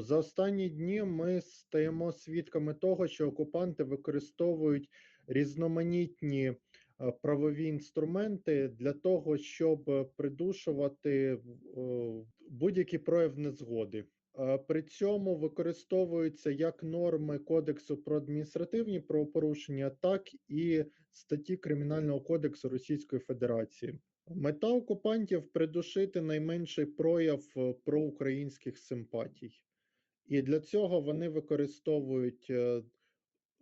За останні дні ми стаємо свідками того, що окупанти використовують різноманітні е, правові інструменти для того, щоб е, придушувати будь-який прояв незгоди. Е, При цьому використовуються як норми Кодексу про адміністративні правопорушення, так і статті Кримінального кодексу Російської Федерації. Мета окупантів придушити найменший прояв е, проукраїнських симпатій. І для цього вони використовують е, е,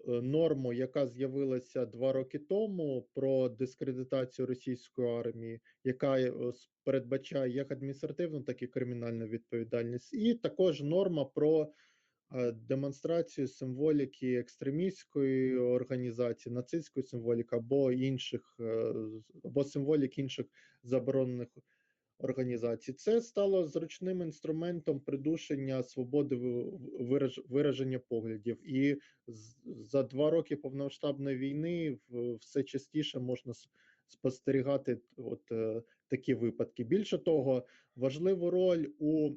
норму, яка з'явилася два роки тому, про дискредитацію російської армії, яка е, передбачає як адміністративну, так і кримінальну відповідальність, і також норма про демонстрацію символіки екстремістської організації, нацистської символіки або інших або символік інших заборонених організацій. Це стало зручним інструментом придушення свободи вираження поглядів. І за два роки повномасштабної війни все частіше можна спостерігати от е, такі випадки. Більше того, важливу роль у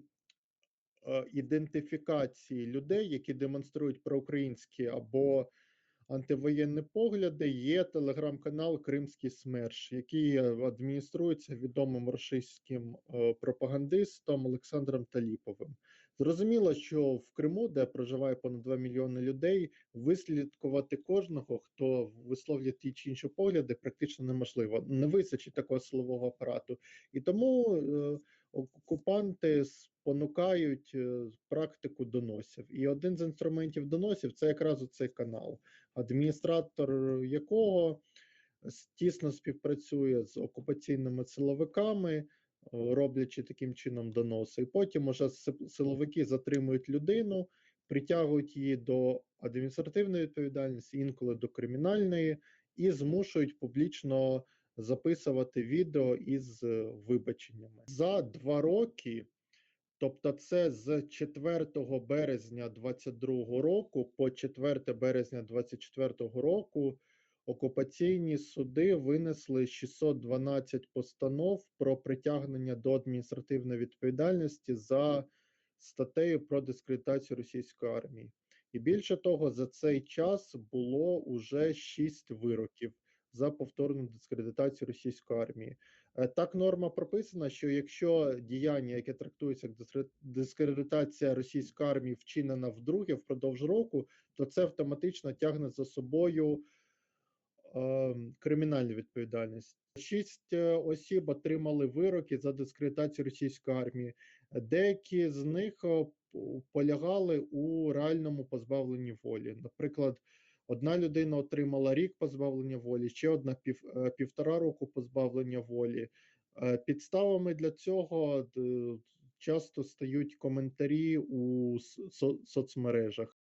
е, ідентифікації людей, які демонструють проукраїнські або антивоєнні погляди, є телеграм-канал Кримський СМЕРШ, який адмініструється відомим російським е, пропагандистом Олександром Таліповим. Зрозуміло, що в Криму, де проживає понад 2 мільйони людей, вислідкувати кожного, хто висловлює ті чи інші погляди, практично неможливо. Не вистачить такого силового апарату. І тому е, окупанти спонукають е, практику доносів. І один з інструментів доносів це якраз цей канал, адміністратор якого тісно співпрацює з окупаційними силовиками, е, роблячи таким чином доноси. І потім уже силовики затримують людину, притягують її до адміністративної відповідальності, інколи до кримінальної, і змушують публічно записувати відео із е, вибаченнями. За два роки, тобто це з 4 березня 22 року по 4 березня 24 року, окупаційні суди винесли 612 постанов про притягнення до адміністративної відповідальності за статтею про дискредитацію російської армії. І більше того, за цей час було уже 6 вироків за повторну дискредитацію російської армії. Е, Так норма прописана, що якщо діяння, яке трактується як дискредитація російської армії, вчинена вдруге впродовж року, то це автоматично тягне за собою е, кримінальну відповідальність. Шість е, осіб отримали вироки за дискредитацію російської армії. Деякі з них е, полягали у реальному позбавленні волі. Наприклад, одна людина отримала рік позбавлення волі, ще одна пів, е, півтора року позбавлення волі. Е, Підставами для цього часто стають коментарі у соцмережах.